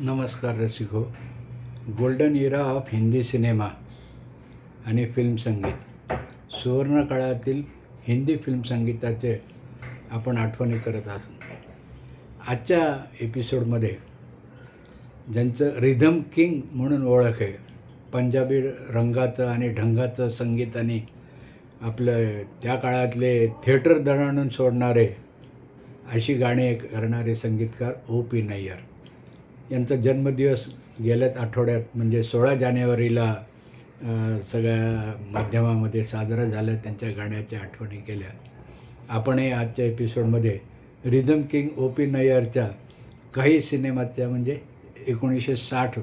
नमस्कार रसिको. Golden era of Hindi cinema आणि film संगीत. सुवर्ण काळातील हिंदी फिल्म संगीताचे आपण आठवणी करत असू आजच्या एपिसोडमध्ये ज्यांचं रिधम किंग म्हणून ओळख आहे पंजाबी रंगाचं आणि ढंगाचं संगीत आणि आपलं त्या काळातले थिएटर दणाणून सोडणारे अशी गाणी करणारे संगीतकार ओ पी नय्यर. यांचा जन्मदिवस गेल्याच आठवड्यात म्हणजे सोळा जानेवारीला सगळ्या माध्यमामध्ये साजरा झाला त्यांच्या गाण्याच्या आठवणी केल्या. आपणही आजच्या एपिसोडमध्ये रिदम किंग ओ पी नय्यरच्या काही सिनेमाच्या म्हणजे एकोणीसशे साठ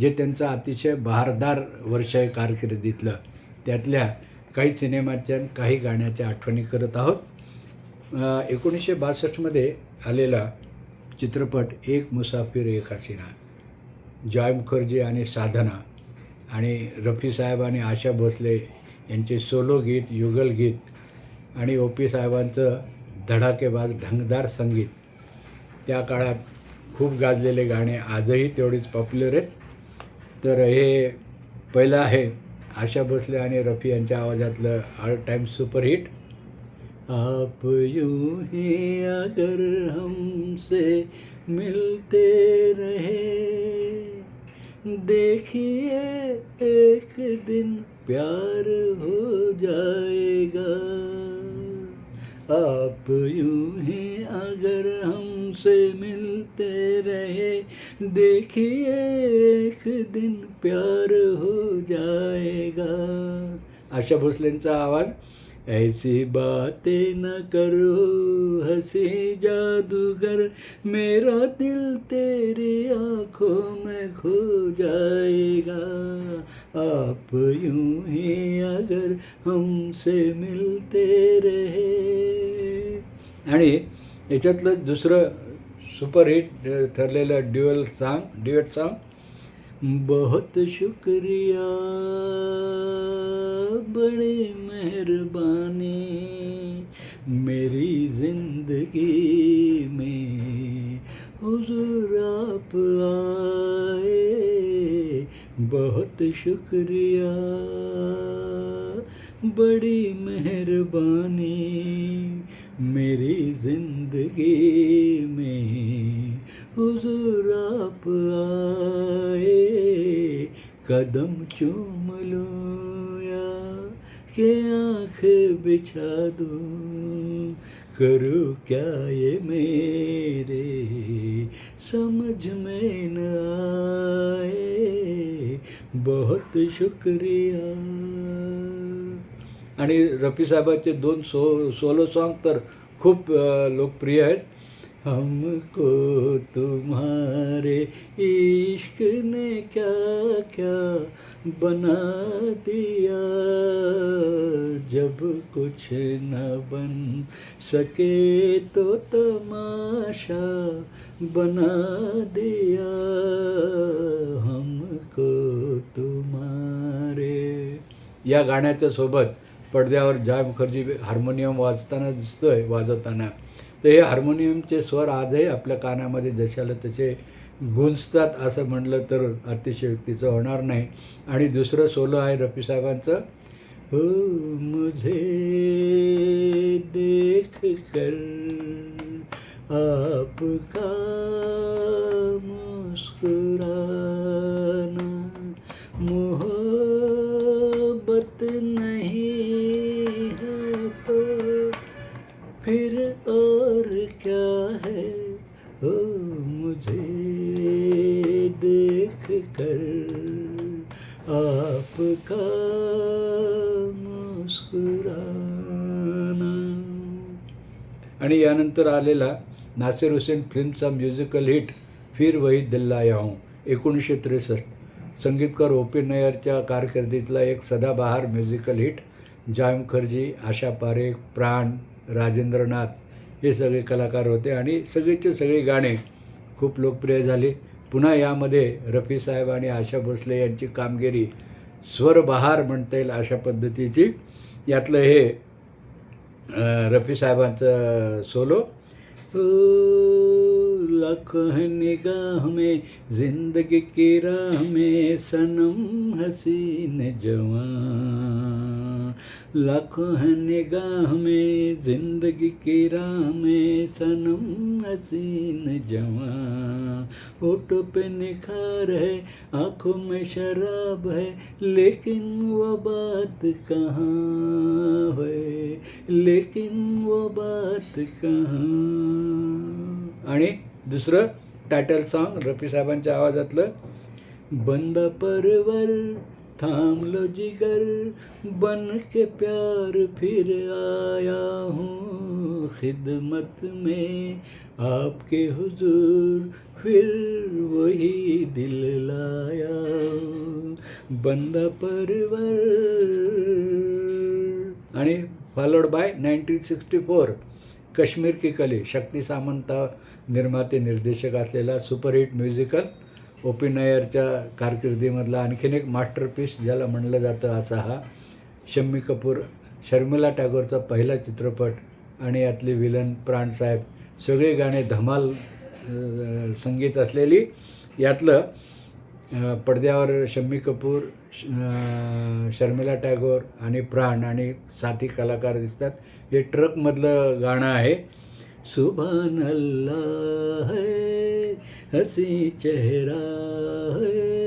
जे त्यांचं अतिशय बहारदार वर्ष आहे कारकिर्दीतलं त्यातल्या काही सिनेमाच्या काही गाण्याच्या आठवणी करत आहोत. एकोणीसशे बासष्टमध्ये आलेला चित्रपट एक मुसाफिर एक हसीना. जॉय मुखर्जी आणि साधना आणि रफी साहेब आणि आशा भोसले यांचे सोलो गीत युगल गीत आणि ओ पी साहेबांचं धडाकेबाज ढंगदार संगीत. त्या काळात खूप गाजलेले गाणे आजही तेवढीच पॉप्युलर आहेत. तर हे पहिलं आहे आशा भोसले आणि रफी यांच्या आवाजातलं ऑल टाईम सुपरहिट आप यूं ही अगर हमसे मिलते रहे। देखिए एक दिन प्यार हो जाएगा। आप यूं ही अगर हमसे मिलते रहे। देखिए एक दिन प्यार हो जाएगा। आशा भोसलेंचा आवाज। ऐसी बातें न करो हंसी जादूगर मेरा दिल तेरी आंखों में खो जाएगा। आप यूं ही अगर हमसे मिलते रहे। आणि याच्यातलं दुसरं सुपरहिट ठरलेलं ड्युअल सॉन्ग ड्युएट सॉन्ग बहुत शुक्रिया बड़ी मेहरबानी मेरी जिंदगी में हुजूर आप आए। बहुत शुक्रिया बड़ी मेहरबानी कदम चूम लूं या के आँख बिछा दूं करो क्या ये मेरे? समझ में न आए बहुत शुक्रिया। आणि रफी साहेबाचे दोन सो सोलो सॉन्ग तर खूप लोकप्रिय आहेत. हमको तुम्हारे इश्क ने क्या क्या बना दिया? जब कुछ न बन सके तो तमाशा बना दिया। हमको तुम्हारे या गाण्याच्या सोबत पडद्यावर जय मुखर्जी हार्मोनियम वाजताना दिसतोय वाजवताना तर हे हार्मोनियमचे स्वर आजही आपल्या कानामध्ये जशाला तसे गुंजतात असं म्हणलं तर अतिशयोक्तीचं होणार नाही. आणि दुसरं सोलो आहे रफी साहेबांचं. हो मुझे देख कर आपका मुस्कुरा मुझे देख कर आपका मुस्कुराना। आणि यानंतर आलेला नासिर हुसेन फिल्मचा म्युझिकल हिट फिर वही दिल्ला याहूं एकोणीसशे त्रेसष्ट. संगीतकार ओपी नयरच्या कारकिर्दीतला एक सदाबहार म्युझिकल हिट जाय मुखर्जी आशा पारेख प्राण राजेंद्रनाथ हे सगळे कलाकार होते आणि सगळीचे सगळे गाणे खूप लोकप्रिय झाली. पुन्हा यामध्ये रफी साहेब आणि आशा भोसले यांची कामगिरी स्वरबहार म्हणता येईल अशा पद्धतीची. यातलं हे रफी साहेबांचं सोलो. लाखों है निगाह में, ज़िंदगी की राह में सनम हसीन जवान। लाखों है निगाह में, ज़िंदगी की राह में सनम हसीन जवान। होठों पे निखार है, आँखों में शराब है, लेकिन वो बात कहाँ है? लेकिन वो बात कहाँ? आणि दुसरं टायटल सॉन्ग रफी साहेबांच्या आवाजातलं बंद परवर थांबलो जिगर बन के प्यार फिर आया हूँ खिदमत में आपके हुजूर फिर वही दिल लाया बंद बंदा परवर. आणि followed by nineteen sixty four Kashmir Ki Kali Shakti Samanta निर्माते निर्देशक असलेला सुपरहिट म्युझिकल ओ पी कारकिर्दीमधला आणखीन एक मास्टरपीस ज्याला म्हणलं जातं असा हा शम्मी कपूर शर्मिला टागोरचा पहिला चित्रपट आणि यातली विलन प्राणसाहेब सगळी गाणे धमाल संगीत असलेली यातलं पडद्यावर शम्मी कपूर श- शर्मिला टॅगोर आणि प्राण आणि साथी कलाकार दिसतात. हे ट्रकमधलं गाणं आहे. सुभान अल्लाह है हसी चेहरा है.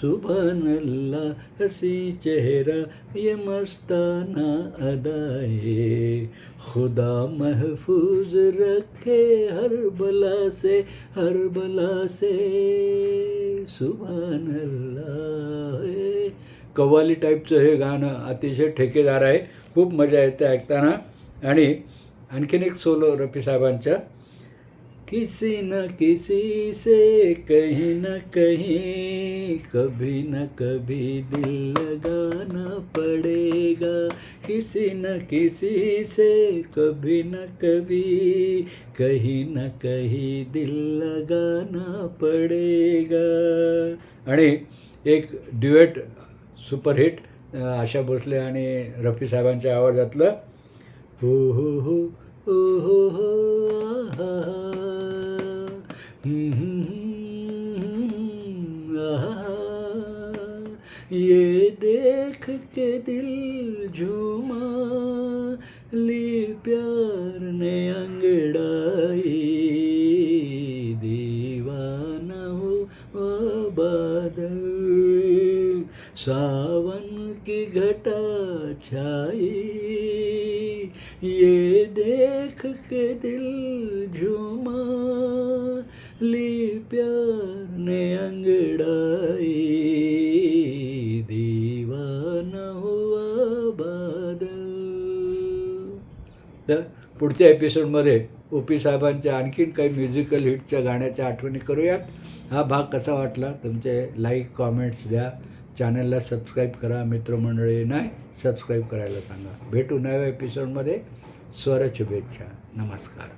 सुभान अल्लाह हसी चेहरा ये मस्ताना अदाए खुदा महफूज रखे हर बला से हर बला से। सुभान अल्लाह कव्वाली टाईपचं हे गाणं अतिशय ठेकेदार आहे. खूप मजा येते ऐकताना. आणि आणखीन एक सोलो रफी साहेबांच्या किसी न किसी से कहीं न कहीं कभी न कभी दिल लगाना पड़ेगा। किसी न किसी से कभी न कभी कहीं न कहीं दिल लगाना पड़ेगा। आणि एक ड्युएट सुपरहिट आशा भोसले आणि रफी साहेबांच्या आवाजातलं हो हो हो हो हो अंगड़ाई दीवाना हो बादल सावन की घटा छाई ये देख के दिल झुमा ली प्यार ने अंगड़ाई पुढच्या एपिसोडमध्ये ओ पी साहेबांच्या आणखीन काही म्युझिकल हिटच्या गाण्याच्या आठवणी करूयात. हा भाग कसा वाटला तुमचे लाईक कॉमेंट्स द्या. चॅनलला सबस्क्राईब करा. मित्रमंडळी नाही सबस्क्राईब करायला सांगा. भेटू नव्या एपिसोडमध्ये स्वर शुभेच्छा नमस्कार.